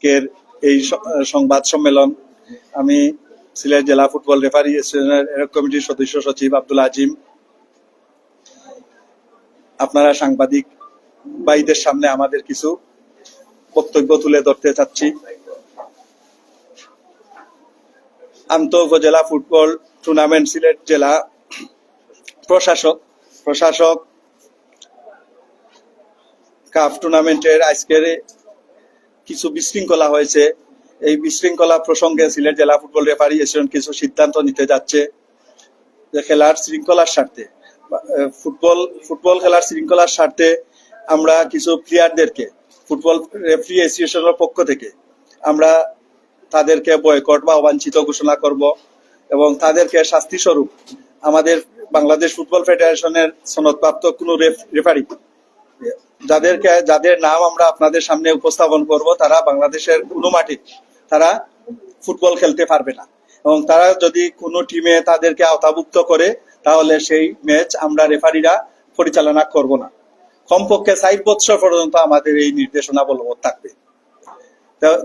আজকের এই সংবাদ সম্মেলন। আমি সিলেট জেলা ফুটবল রেফারি কমিটির সদস্য সচিব আব্দুল আজিম। আপনারা সাংবাদিক ভাইদের সামনে আমাদের কিছু বক্তব্য তুলে ধরতে চাচ্ছি। আন্ত উপজেলা ফুটবল টুর্নামেন্ট সিলেট জেলা প্রশাসক প্রশাসক কাপ টুর্নামেন্টের আজকের কিছু বিশৃঙ্খলা হয়েছে। এই বিশৃঙ্খলা প্রসঙ্গে সিলেট জেলা ফুটবল রেফারি অ্যাসোসিয়েশন কিছু সিদ্ধান্ত নিতে যাচ্ছে যে খেলার শৃঙ্খলার স্বার্থে। ফুটবল ফুটবল খেলার শৃঙ্খলার স্বার্থে আমরা কিছু প্লেয়ারদেরকে, ফুটবল রেফারি অ্যাসোসিয়েশনের পক্ষ থেকে আমরা তাদেরকে বয়কট বা অবাঞ্ছিত ঘোষণা করব এবং তাদেরকে শাস্তি স্বরূপ আমাদের বাংলাদেশ ফুটবল ফেডারেশনের সনদপ্রাপ্ত কোনো রেফারি যাদেরকে, যাদের নাম আমরা আপনাদের সামনে উপস্থাপন করব, তারা বাংলাদেশের কোনো মাঠে তারা ফুটবল খেলতে পারবে না। এবং তারা যদি কোনো টিমে তাদেরকে আওতাভুক্ত করে, তাহলে সেই ম্যাচ আমরা রেফারিরা পরিচালনা করব না। কমপক্ষে ষাট বছর পর্যন্ত আমাদের এই নির্দেশনা বলবৎ থাকবে।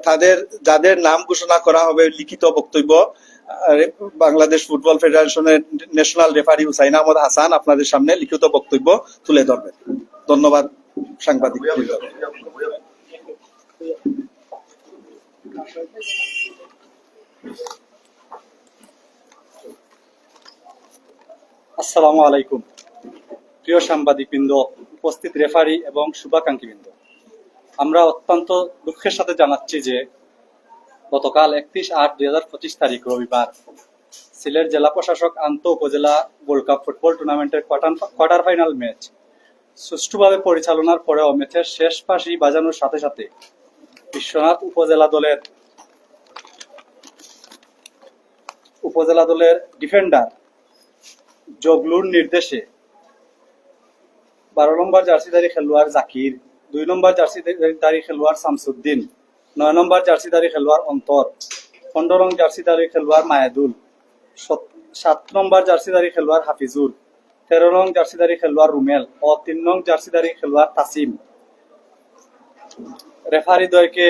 তাদের, যাদের নাম ঘোষণা করা হবে, লিখিত বক্তব্য বাংলাদেশ ফুটবল ফেডারেশনের ন্যাশনাল রেফারি হুসাইন আহমদ হাসান আপনাদের সামনে লিখিত বক্তব্য তুলে ধরবেন। ধন্যবাদ। সাংবাদিক আসসালামু আলাইকুম। প্রিয় সাংবাদিকবৃন্দ উপস্থিত রেফারি এবং শুভাকাঙ্ক্ষীবৃন্দ আমরা অত্যন্ত দুঃখের সাথে জানাচ্ছি যে গতকাল একত্রিশ আট দুই হাজার পঁচিশ তারিখ রবিবার সিলেট জেলা প্রশাসক আন্ত উপজেলা গোল্ড কাপ ফুটবল টুর্নামেন্টের কোয়ার্টার কোয়ার্টার ফাইনাল ম্যাচ সুষ্ঠুভাবে পরিচালনার পরেও ম্যাচের শেষ পাশি বাজানোর সাথে সাথে বিশ্বনাথ উপজেলা দলের উপজেলা দলের ডিফেন্ডার জগলুর নির্দেশে বারো নম্বর জার্সিদারি খেলোয়াড় জাকির, দুই নম্বর জার্সিদারি খেলোয়াড় শামসুদ্দিন, নয় নম্বর জার্সিদারি খেলোয়াড় অন্তর, পনেরো রং জার্সিদারি খেলোয়াড় মায়াদুল, সত- নম্বর জার্সিদারি খেলোয়াড় হাফিজুল। তেরো নং জার্সিদারি খেলোয়াড় রুমেল ও তিন নং জার্সিদারি খেলোয়াড় তাসিম। রেফারি দ্বয়কে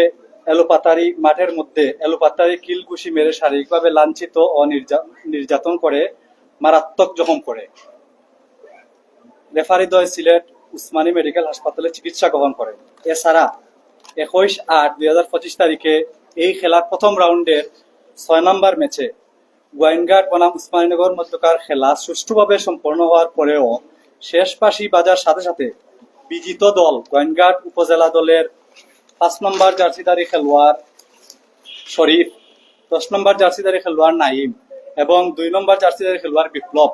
এলোপাতারি মাঠের মধ্যে এলোপাতারি কিল ঘুষি মেরে শারীরিকভাবে লাঞ্ছিত ও নির্যাতন করে, মারাত্মক জখম করে। রেফারি দ্বয় সিলেট উসমানী মেডিকেল হাসপাতালে চিকিৎসা গ্রহণ করে এছাড়া একুশ আট দুই তারিখে এই খেলার প্রথম রাউন্ডের ছয় নম্বর ম্যাচে গোয়েনঘাট বনাম উসমানীনগর মধ্যকার খেলা সুষ্ঠুভাবে সম্পন্ন হওয়ার পরেও শেষ পাশি বাজার সাথে সাথে বিজিত দল গোয়েনঘাট উপজেলা দলের পাঁচ নম্বর জার্সিদারি খেলোয়াড় শরীফ, দশ নম্বর জার্সিদারি খেলোয়াড় নাইম এবং দুই নম্বর জার্সিদারি খেলোয়াড় বিপ্লব।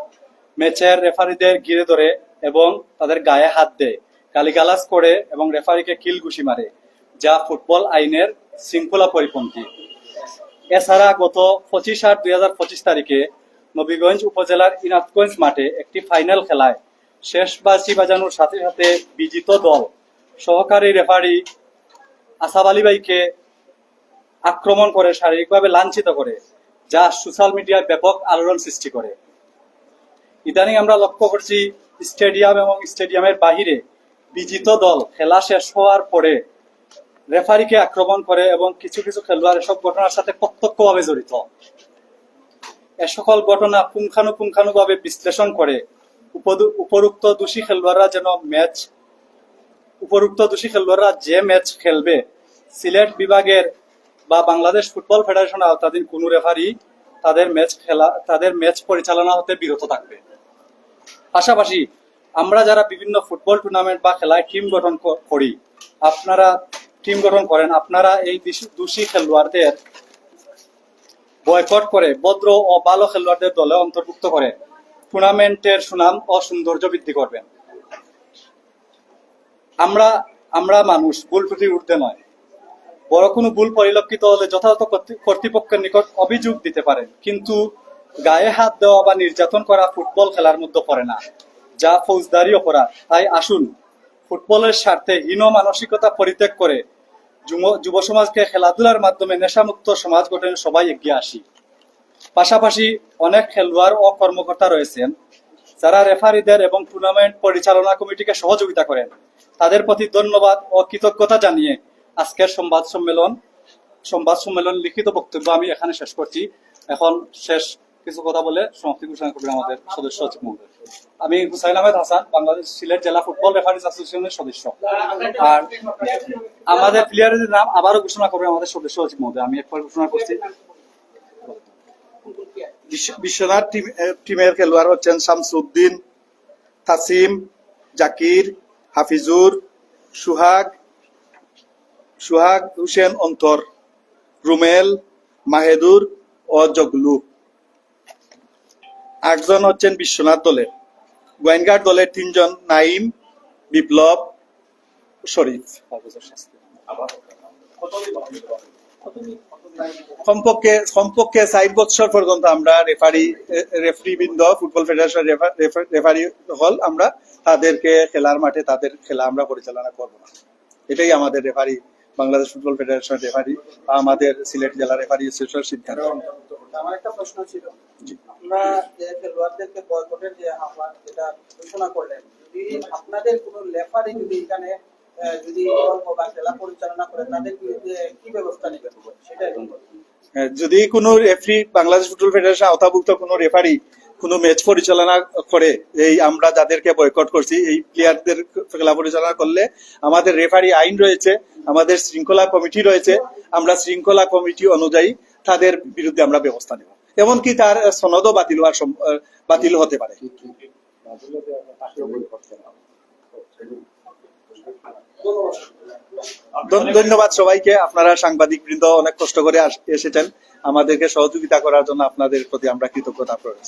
ম্যাচের রেফারিদের ঘিরে ধরে এবং তাদের গায়ে হাত দেয়, গালিগালাজ করে এবং রেফারিকে কিল ঘুষি মারে, যা ফুটবল আইনের শৃঙ্খলা পরিপন্থী। এছাড়া গত পঁচিশ আট দুই হাজার পঁচিশ তারিখে নবীগঞ্জ উপজেলার ইনাতগঞ্জ মাঠে একটি ফাইনাল খেলায় শেষ বাজি বাজানোর সাথে সাথে বিজিত দল সহকারী রেফারি আসাব আলী ভাইকে আক্রমণ করে শারীরিকভাবে লাঞ্ছিত করে, যা সোশ্যাল মিডিয়ায় ব্যাপক আলোড়ন সৃষ্টি করে। ইদানিং আমরা লক্ষ্য করছি স্টেডিয়াম এবং স্টেডিয়ামের বাহিরে বিজিত দল খেলা শেষ হওয়ার পরে রেফারিকে আক্রমণ করে এবং কিছু কিছু খেলোয়াড় এসব ঘটনার সাথে প্রত্যক্ষভাবে জড়িত। এ সকল ঘটনা পুঙ্খানুপুঙ্খানুভাবে বিশ্লেষণ করে উপরুক্ত দোষী খেলোয়াড়রা যেন ম্যাচ উপরুক্ত দোষী খেলোয়াড়রা যে ম্যাচ খেলবে, সিলেট বিভাগের বা বাংলাদেশ ফুটবল ফেডারেশন আওতাধীন কোনো রেফারি তাদের ম্যাচ খেলা তাদের ম্যাচ পরিচালনা হতে বিরত থাকবে। পাশাপাশি আমরা যারা বিভিন্ন ফুটবল টুর্নামেন্ট বা খেলায় টিম গঠন করি, আপনারা টিম গঠন করেন। আপনারা এই দোষী খেলোয়াড়দের বয়কট করে ভদ্র ও ভালো খেলোয়াড়দের দলে অন্তর্ভুক্ত করে। টুর্নামেন্টের সুনাম ও সৌন্দর্য বৃদ্ধি করবেন। আমরা আমরা মানুষ, ভুল ত্রুটি উঠতে নয়। বড় কোনো ভুল পরিলক্ষিত হলে যথাযথ কর্তৃপক্ষের নিকট অভিযোগ দিতে পারেন। কিন্তু গায়ে হাত দেওয়া বা নির্যাতন করা ফুটবল খেলার মধ্যে পড়ে না। যা ফৌজদারি অপরাধ। তাই আসুন ফুটবলের স্বার্থে হীন মানসিকতা পরিত্যাগ করে যুব- সমাজকে খেলাধুলার মাধ্যমে নেশামুক্ত সমাজ গঠনে সবাই এগিয়ে আসি। পাশাপাশি অনেক খেলোয়াড় ও কর্মকর্তা রয়েছেন যারা রেফারিদের এবং টুর্নামেন্ট পরিচালনা কমিটিকে সহযোগিতা করেন তাদের প্রতি ধন্যবাদ ও কৃতজ্ঞতা জানিয়ে আজকের সংবাদ সম্মেলন সংবাদ সম্মেলন লিখিত বক্তব্য আমি এখানে শেষ করছি। এখন শেষ কিছু কথা বলে সমাপ্তি ঘোষণা করবেন আমাদের সদস্য মহোদয়। আমি হুসাইন আহমেদ হাসান, বাংলাদেশ সিলেট জেলা ফুটবল রেফারিজ অ্যাসোসিয়েশনের সদস্য। আর আমাদের প্লেয়ারের নাম আবারও ঘোষণা করবে আমাদের সদস্য সচিব মহোদয়। আমি একবার ঘোষণা করছি। বিশ্বনাথ টিমের খেলোয়াড় হচ্ছেন শামসুদ্দিন, তাসিম, জাকির, হাফিজুর, সুহাগ সুহাগ হুসেন, অন্তর, রুমেল, মাহেদুর ও জগলু। আটজন হচ্ছেন বিশ্বনাথ দলের। গোয়েনঘাট দলের তিনজন নাইম, বিপ্লব, শরীফ। কমপক্ষে কমপক্ষে ষাট বছর পর্যন্ত আমরা রেফারি রেফারি বৃন্দ ফুটবল ফেডারেশন রেফারি হল আমরা। তাদেরকে খেলার মাঠে তাদের খেলা আমরা পরিচালনা করব না। এটাই আমাদের referee Bangladesh football federation referee আমাদের সিলেট জেলা রেফারি অ্যাসোসিয়েশন সিদ্ধান্ত। আমার একটা প্রশ্ন ছিল। আমরা খেলোয়াড়দেরকে বয়কটের যে আহ্বান যেটা ঘোষণা করলেন যদি আপনাদের কোনো লেফারি যদি এখানে যদি বা খেলা পরিচালনা করে তাদের কি ব্যবস্থা নেবেন? সেটা হ্যাঁ, যদি কোনো রেফারি বাংলাদেশ ফুটবল ফেডারেশন আওতাভুক্ত কোনো রেফারি কোনো ম্যাচ পরিচালনা করে এই আমরা যাদেরকে বয়কট করছি এই প্লেয়ারদের খেলা পরিচালনা করলে আমাদের রেফারি আইন রয়েছে আমাদের শৃঙ্খলা কমিটি রয়েছে আমরা শৃঙ্খলা কমিটি অনুযায়ী তাদের বিরুদ্ধে আমরা ব্যবস্থা নেব। এমনকি তার সনদও বাতিল হওয়ার বাতিল হতে পারে। ধন্যবাদ সবাইকে। আপনারা সাংবাদিক বৃন্দ অনেক কষ্ট করে এসেছেন। আমাদেরকে সহযোগিতা করার জন্য আপনাদের প্রতি আমরা কৃতজ্ঞতা প্রকাশ।